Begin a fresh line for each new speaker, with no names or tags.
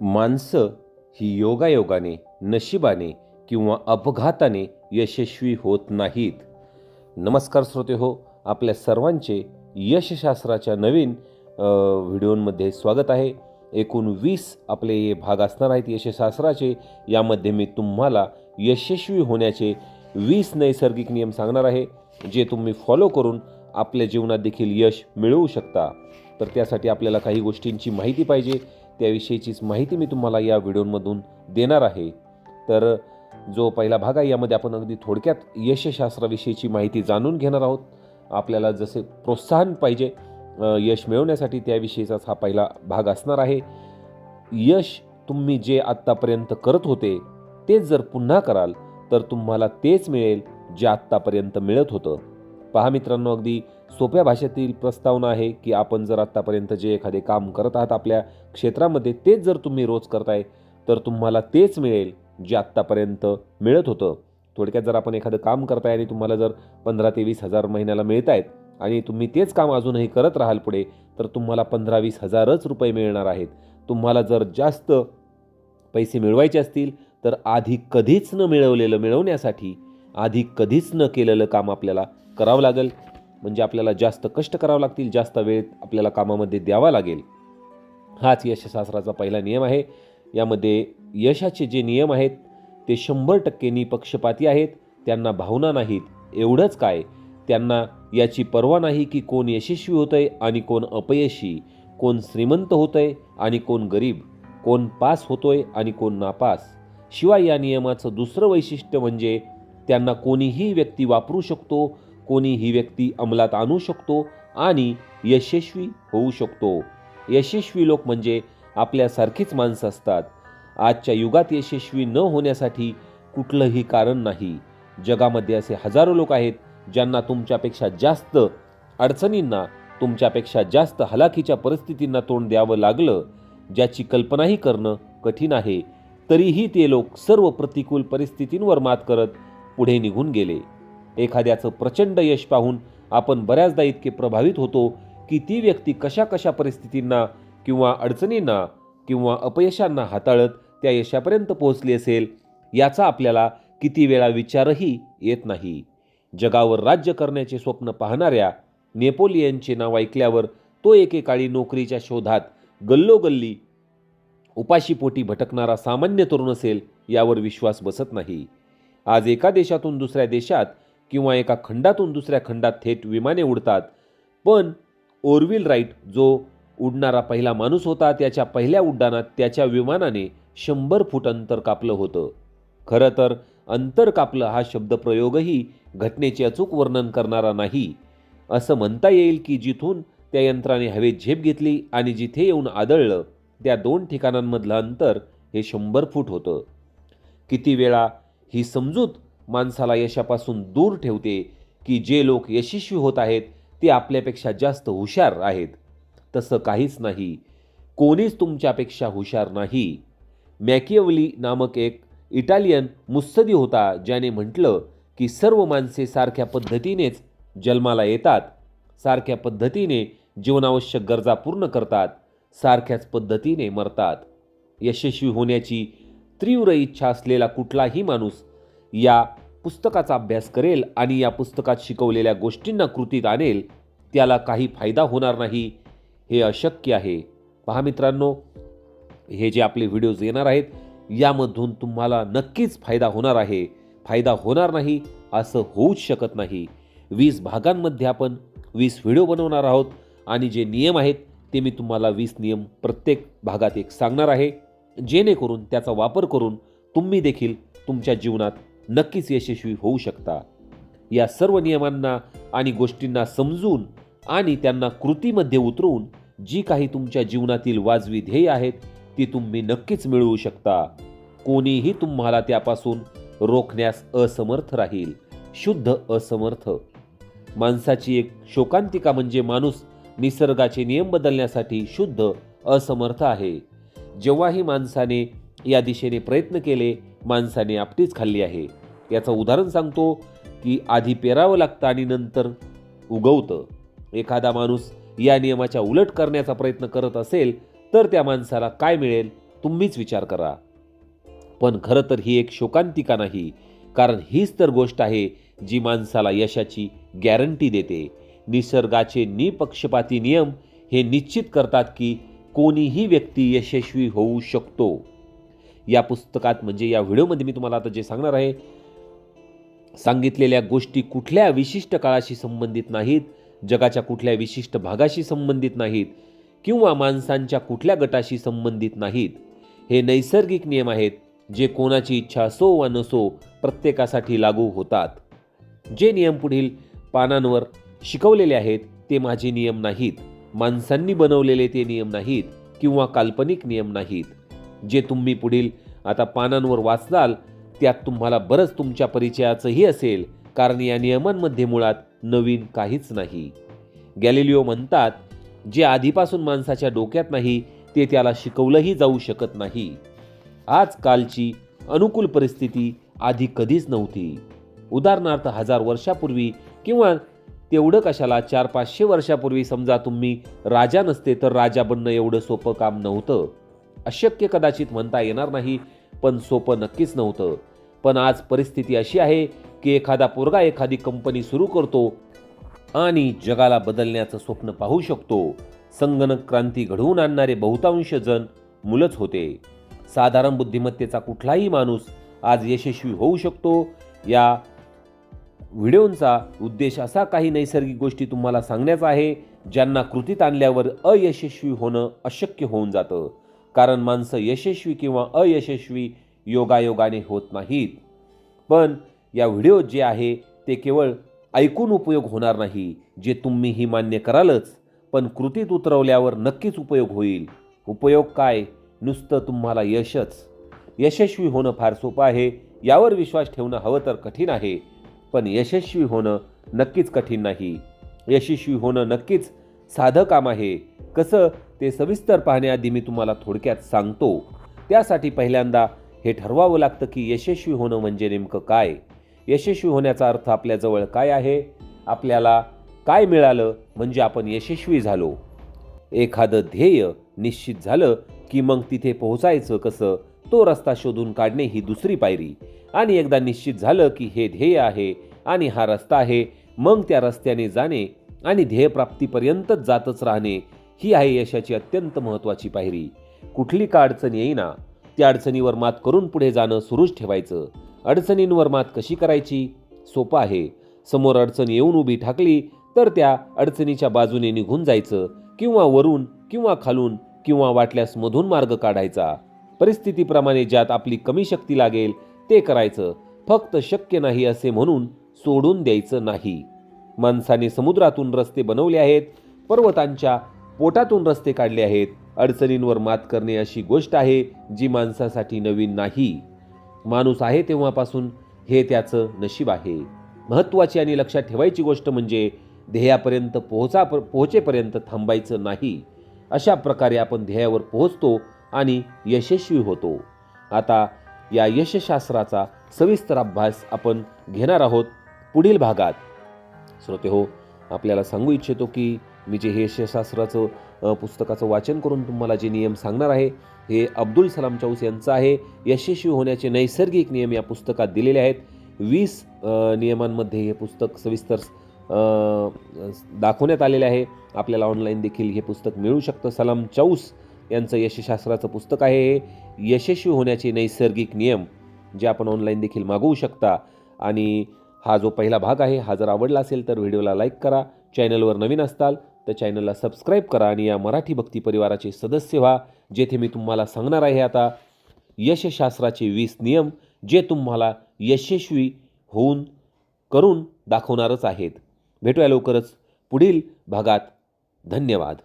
माणसं ही योगायोगाने नशिबाने किंवा अपघाताने यशस्वी होत नाहीत. नमस्कार श्रोते हो आपल्या सर्वांचे यशशास्त्राच्या नवीन व्हिडिओंमध्ये व्हिडिओमध्ये स्वागत आहे. एकूण वीस आपले हे भाग असणार आहेत यशशास्त्राचे. यामध्ये मी तुम्हाला यशस्वी होण्याचे वीस नैसर्गिक नियम सांगणार आहे जे तुम्ही फॉलो करून आपल्या जीवनात देखील यश मिळवू शकता. तर त्यासाठी आपल्याला काही गोष्टींची माहिती पाहिजे. त्याविषयीचीच माहिती मी तुम्हाला या व्हिडिओमधून देणार आहे. तर जो पहिला भाग आहे यामध्ये आपण अगदी थोडक्यात यशशास्त्राविषयीची माहिती जाणून घेणार आहोत. आपल्याला जसे प्रोत्साहन पाहिजे यश मिळवण्यासाठी त्याविषयीचाच हा पहिला भाग असणार आहे. यश तुम्ही जे आत्तापर्यंत करत होते तेच जर पुन्हा कराल तर तुम्हाला तेच मिळेल जे आत्तापर्यंत मिळत होतं. पहा मित्रांनो अगदी सोप्या भाषेतील प्रस्तावना आहे की आपण जर आत्तापर्यंत जे एखादे काम करत आहात आपल्या क्षेत्रामध्ये तेच जर तुम्ही रोज करताय तर तुम्हाला तेच मिळेल जे आत्तापर्यंत मिळत होतं. थोडक्यात जर आपण एखादं काम करताय आणि तुम्हाला जर पंधरा ते वीस हजार महिन्याला मिळत आहेत आणि तुम्ही तेच काम अजूनही करत राहाल पुढे तर तुम्हाला पंधरा वीस हजारच रुपये मिळणार आहेत. तुम्हाला जर जास्त पैसे मिळवायचे असतील तर आधी कधीच न मिळवलेलं मिळवण्यासाठी आधी कधीच न केलेलं काम आपल्याला करावं लागेल. म्हणजे आपल्याला जास्त कष्ट करावं लागतील जास्त वेळ आपल्याला कामामध्ये द्यावा लागेल. हाच यशशास्त्राचा पहिला नियम आहे. यामध्ये यशाचे जे नियम आहेत ते शंभर टक्के निपक्षपाती आहेत. त्यांना भावना नाहीत. एवढंच काय? त्यांना याची पर्वा नाही की कोण यशस्वी होतंय आणि कोण अपयशी. कोण श्रीमंत होतंय आणि कोण गरीब. कोण पास होतोय आणि कोण नापास. शिवाय या नियमाचं दुसरं वैशिष्ट्य म्हणजे त्यांना कोणीही व्यक्ती वापरू शकतो कोणीही व्यक्ती अंमलात आणू शकतो आणि यशस्वी होऊ शकतो. यशस्वी लोक म्हणजे आपल्यासारखीच माणसं असतात. आजच्या युगात यशस्वी न होण्यासाठी कुठलंही कारण नाही. जगामध्ये असे हजारो लोक आहेत ज्यांना तुमच्यापेक्षा जास्त अडचणींना तुमच्यापेक्षा जास्त हलाखीच्या परिस्थितींना तोंड द्यावं लागलं ज्याची कल्पनाही करणं कठीण आहे. तरीही ते लोक सर्व प्रतिकूल परिस्थितींवर मात करत पुढे निघून गेले. एखाद्याचं प्रचंड यश पाहून आपण बऱ्याचदा इतके प्रभावित होतो की ती व्यक्ती कशा कशा परिस्थितींना किंवा अडचणींना किंवा अपयशांना हाताळत त्या यशापर्यंत पोहोचली असेल याचा आपल्याला किती वेळा विचारही येत नाही. जगावर राज्य करण्याचे स्वप्न पाहणाऱ्या नेपोलियनचे नाव ऐकल्यावर तो एकेकाळी नोकरीच्या शोधात गल्लोगल्ली उपाशीपोटी भटकणारा सामान्य तरुण असेल यावर विश्वास बसत नाही. आज एका देशातून दुसऱ्या देशात किंवा एका खंडातून दुसऱ्या खंडात थेट विमाने उडतात. पण ओरविल राईट जो उडणारा पहिला माणूस होता त्याच्या पहिल्या उड्डाणात त्याच्या विमानाने शंभर फूट अंतर कापलं होतं. खरं तर अंतर कापलं हा शब्दप्रयोगही घटनेचे अचूक वर्णन करणारा नाही. असं म्हणता येईल की जिथून त्या यंत्राने हवेत झेप घेतली आणि जिथे येऊन आदळलं त्या दोन ठिकाणांमधलं अंतर हे शंभर फूट होतं. किती वेळा ही समजूत माणसाला यशापासून दूर ठेवते की जे लोक यशस्वी होत आहेत ते आपल्यापेक्षा जास्त हुशार आहेत. तसं काहीच नाही. कोणीच तुमच्यापेक्षा हुशार नाही. मॅकियवली नामक एक इटालियन मुत्सदी होता ज्याने म्हटलं की सर्व माणसे सारख्या पद्धतीनेच जन्माला येतात सारख्या पद्धतीने जीवनावश्यक गरजा पूर्ण करतात सारख्याच पद्धतीने मरतात. यशस्वी होण्याची तीव्र इच्छा असलेला कुठलाही माणूस या पुस्तकाचा अभ्यास करेल आणि या पुस्तकात शिकवलेल्या गोष्टींना कृतीत आणेल त्याला काही फायदा होणार नाही हे अशक्य आहे. पहा मित्रांनो हे जे आपले व्हिडिओज येणार आहेत यामधून तुम्हाला नक्कीच फायदा होणार आहे. फायदा होणार नाही असं होऊच शकत नाही. वीस भागांमध्ये आपण वीस व्हिडिओ बनवणार आहोत आणि जे नियम आहेत ते मी तुम्हाला वीस नियम प्रत्येक भागात एक सांगणार आहे. जेणेकरून त्याचा वापर करून तुम्ही देखील तुमच्या जीवनात नक्कीच यशस्वी होऊ शकता. या सर्व नियमांना आणि गोष्टींना समजून आणि त्यांना कृतीमध्ये उतरवून जी काही तुमच्या जीवनातील वाजवी ध्येय आहेत ती तुम्ही नक्कीच मिळवू शकता. कोणीही तुम्हाला त्यापासून रोखण्यास असमर्थ राहील. शुद्ध असमर्थ. माणसाची एक शोकांतिका म्हणजे माणूस निसर्गाचे नियम बदलण्यासाठी शुद्ध असमर्थ आहे. जेव्हाही माणसाने या दिशेने प्रयत्न केले माणसाने आपटीच खाल्ली आहे. याचं उदाहरण सांगतो की आधी पेरावं लागतं आणि नंतर उगवतं. एखादा माणूस या नियमाच्या उलट करण्याचा प्रयत्न करत असेल तर त्या माणसाला काय मिळेल तुम्हीच विचार करा. पण खरं तर ही एक शोकांतिका नाही कारण हीच तर गोष्ट आहे जी माणसाला यशाची गॅरंटी देते. निसर्गाचे निपक्षपाती नियम हे निश्चित करतात की कोणीही व्यक्ती यशस्वी होऊ शकतो. या पुस्तकात म्हणजे या व्हिडिओमध्ये मी तुम्हाला आता जे सांगणार आहे सांगितलेल्या गोष्टी कुठल्या विशिष्ट काळाशी संबंधित नाहीत जगाच्या कुठल्या विशिष्ट भागाशी संबंधित नाहीत किंवा माणसांच्या कुठल्या गटाशी संबंधित नाहीत. हे नैसर्गिक नियम आहेत जे कोणाची इच्छा असो वा नसो प्रत्येकासाठी लागू होतात. जे नियम पुढील पानांवर शिकवलेले आहेत ते माझे नियम नाहीत. माणसांनी बनवलेले ते नियम नाहीत किंवा काल्पनिक नियम नाहीत. जे तुम्ही पुढील आता पानांवर वाचलाल त्यात तुम्हाला बरंच तुमच्या परिचयाचंही असेल कारण या नियमांमध्ये मुळात नवीन काहीच नाही. गॅलिलिओ म्हणतात जे आधीपासून माणसाच्या डोक्यात नाही ते त्याला शिकवलंही जाऊ शकत नाही. आजकालची अनुकूल परिस्थिती आधी कधीच नव्हती. उदाहरणार्थ हजार वर्षापूर्वी किंवा तेवढं कशाला चार पाचशे वर्षापूर्वी समजा तुम्ही राजा नसते तर राजा बनणं एवढं सोपं काम नव्हतं. अशक्य कदाचित म्हणता येणार नाही पण सोपं नक्कीच नव्हतं. पण आज परिस्थिती अशी आहे की एखादा पोरगा एखादी कंपनी सुरू करतो आणि जगाला बदलण्याचं स्वप्न पाहू शकतो. संगणक क्रांती घडवून आणणारे बहुतांश जण मुलंच होते. साधारण बुद्धिमत्तेचा कुठलाही माणूस आज यशस्वी होऊ शकतो. या व्हिडिओंचा उद्देश असा काही नैसर्गिक गोष्टी तुम्हाला सांगण्याचा आहे ज्यांना कृतीत आणल्यावर अयशस्वी होणं अशक्य होऊन जातं. कारण माणसं यशस्वी किंवा अयशस्वी योगायोगाने होत नाहीत. पण या व्हिडिओ जे आहे ते केवळ ऐकून उपयोग होणार नाही जे तुम्ही ही मान्य करालच. पण कृतीत उतरवल्यावर नक्कीच उपयोग होईल. उपयोग काय? नुसतं तुम्हाला यशच. यशस्वी होणं फार सोपं आहे यावर विश्वास ठेवणं हवं तर कठीण आहे. पण यशस्वी होणं नक्कीच कठीण नाही. यशस्वी होणं नक्कीच साधं काम आहे. कसं? ते सविस्तर पाहण्याआधी मी तुम्हाला थोडक्यात सांगतो. त्यासाठी पहिल्यांदा हे ठरवावं लागतं की यशस्वी होणं म्हणजे नेमकं काय? यशस्वी होण्याचा अर्थ आपल्याजवळ काय आहे? आपल्याला काय मिळालं म्हणजे आपण यशस्वी झालो? एखादं ध्येय निश्चित झालं की मग तिथे पोहोचायचं कसं? तो रस्ता शोधून काढणे ही दुसरी पायरी. आणि एकदा निश्चित झालं की हे ध्येय आहे आणि हा रस्ता आहे मग त्या रस्त्याने जाणे आणि ध्येयप्राप्तीपर्यंतच जातच राहणे ही आहे यशाची अत्यंत महत्त्वाची पायरी. कुठली का अडचण येईना त्या अडचणीवर मात करून पुढे जाणं सुरूच ठेवायचं. अडचणींवर मात कशी करायची? सोपं आहे. समोर अडचण येऊन उभी ठाकली तर त्या अडचणीच्या बाजूने निघून जायचं किंवा वरून किंवा खालून किंवा वाटल्यास मधून मार्ग काढायचा. परिस्थितीप्रमाणे ज्यात आपली कमी शक्ती लागेल ते करायचं. फक्त शक्य नाही असे म्हणून सोडून द्यायचं नाही. माणसाने समुद्रातून रस्ते बनवले आहेत पर्वतांच्या पोटातून रस्ते काढले आहेत. अडचणींवर मात करणे अशी गोष्ट आहे जी माणसासाठी नवीन नाही. माणूस आहे तेव्हापासून हे त्याचं नशीब आहे. महत्त्वाची आणि लक्षात ठेवायची गोष्ट म्हणजे ध्येयापर्यंत पोहोचा पोहोचेपर्यंत थांबायचं नाही. अशा प्रकारे आपण ध्येयावर पोहोचतो आणि यशस्वी होतो. आता या यशशास्त्राचा सविस्तर अभ्यास आपण घेणार आहोत पुढील भागात. श्रोते हो आपल्याला सांगू इच्छितो की मी जे हे यशशास्त्राचं पुस्तकाचं वाचन करून तुम्हाला जे नियम सांगणार आहे हे अब्दुल सलाम चौस यांचं आहे. यशस्वी होण्याचे नैसर्गिक नियम या पुस्तकात दिलेले आहेत. वीस नियमांमध्ये हे पुस्तक सविस्तर दाखवण्यात आलेले आहे. आपल्याला ऑनलाईन देखील हे पुस्तक मिळू शकतं. सलाम चौस यांचं यशशास्त्राचं पुस्तक आहे हे. यशस्वी होण्याचे नैसर्गिक नियम जे आपण ऑनलाईन देखील मागवू शकता. आणि हा जो पहिला भाग आहे हा जर आवडला असेल तर व्हिडिओला लाईक करा. चॅनलवर नवीन असताल तर चॅनलला सबस्क्राईब करा आणि या मराठी भक्ती परिवाराचे सदस्य व्हा जेथे मी तुम्हाला सांगणार आहे आता यशशास्त्राचे वीस नियम जे तुम्हाला यशस्वी होऊन करून दाखवणारच आहेत. भेटूया लवकरच पुढील भागात. धन्यवाद.